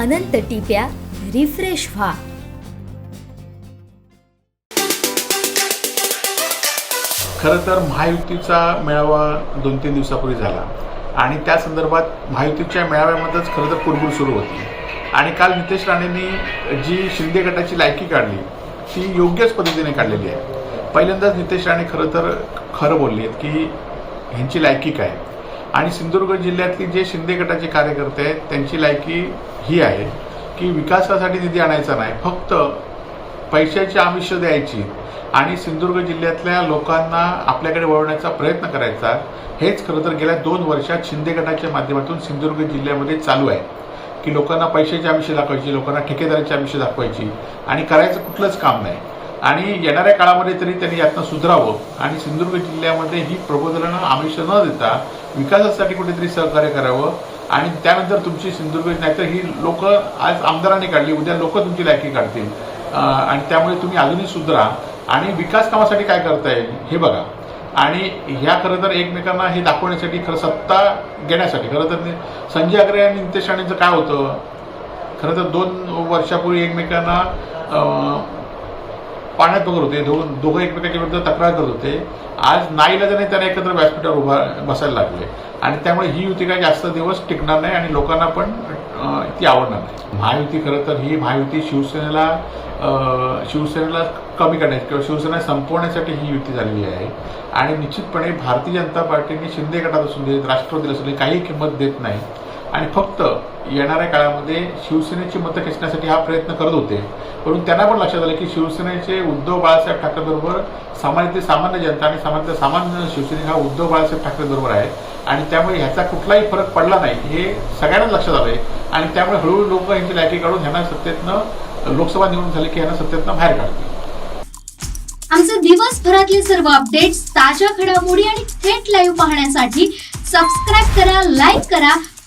अनंत टिप्या refresh व्हा. खरं तर महायुतीचा मेळावा दोन तीन दिवसापूर्वी झाला. आणि त्या संदर्भात महायुतीच्या मेळाव्यामध्येच खरं तर कुरबुर सुरू होती. आणि काल नितेश राणेंनी जी शिंदे गटाची लायकी काढली ती योग्यच पद्धतीने काढलेली आहे. पहिल्यांदाच नितेश राणे खरं तर खरं बोलले आहेत की ह्यांची लायकी काय? आणि सिंधुदुर्ग जिल्ह्यातली जे शिंदे गटाचे कार्यकर्ते आहेत त्यांची लायकी ही आहे की विकासासाठी निधी आणायचा नाही फक्त पैशाची आमिष द्यायची आणि सिंधुदुर्ग जिल्ह्यातल्या लोकांना आपल्याकडे वळवण्याचा प्रयत्न करायचा. हेच खरं तर गेल्या दोन वर्षात शिंदे गटाच्या माध्यमातून सिंधुदुर्ग जिल्ह्यामध्ये चालू आहे की लोकांना पैशाची आमिष दाखवायची लोकांना ठेकेदाराची आमिष दाखवायची आणि करायचं कुठलंच काम नाही. आणि येणाऱ्या काळामध्ये तरी त्यांनी यातनं सुधरावं. आणि सिंधुदुर्ग जिल्ह्यामध्ये ही प्रबोधनं आमिष न देता विकासासाठी कुठेतरी सहकार्य करावं. आणि त्यानंतर तुमची सिंधुदुर्ग नाहीतर ही लोक आज आमदारांनी काढली उद्या लोक तुमची लायकी काढतील. आणि त्यामुळे तुम्ही अजूनही सुधरा. आणि विकास कामासाठी काय करता येईल हे बघा. आणि ह्या खरं तर एकमेकांना हे दाखवण्यासाठी खरं सत्ता घेण्यासाठी खरं तर संजय अग्रे आणि नितेश राणेंचं काय होतं? खरं तर दोन वर्षापूर्वी एकमेकांना पाण्यात बघत होते. दोन दोघं एकमेकांविरुद्ध तक्रार करत होते. आज नाईलाजाने त्यांना एकत्र व्यासपीठावर उभा बसायला लागले. आणि त्यामुळे ही युती काय जास्त दिवस टिकणार नाही आणि लोकांना पण ती आवडणार नाही. महायुती खरं तर ही महायुती शिवसेनेला शिवसेनेला कमी करण्याची किंवा शिवसेना संपवण्यासाठी ही युती झालेली आहे. आणि निश्चितपणे भारतीय जनता पार्टीने शिंदे गटात असू देत राष्ट्रवादीला असू दे काही किंमत देत नाही. आणि फक्त येणाऱ्या काळामध्ये शिवसेनेची मतं खेचण्यासाठी हा प्रयत्न करत होते. परंतु त्यांना पण लक्षात आलं की शिवसेनेचे उद्धव बाळासाहेब ठाकरेबरोबर सामान्य सामान्य जनता आणि सामान्य सामान्य शिवसेने हा उद्धव बाळासाहेब ठाकरे बरोबर आहे आणि त्यामुळे ह्याचा कुठलाही फरक पडला नाही हे सगळ्यांनाच लक्षात आलं आहे आणि त्यामुळे हळूहळू लोक यांची लायकी काढून ह्यांना सत्तेतनं लोकसभा निवडून झाली की ह्यांना सत्तेतनं बाहेर काढतील. आमचे दिवसभरातले सर्व अपडेट्स ताज्या घडामोडी आणि थेट लाईव्ह पाहण्यासाठी सबस्क्राईब करा लाईक करा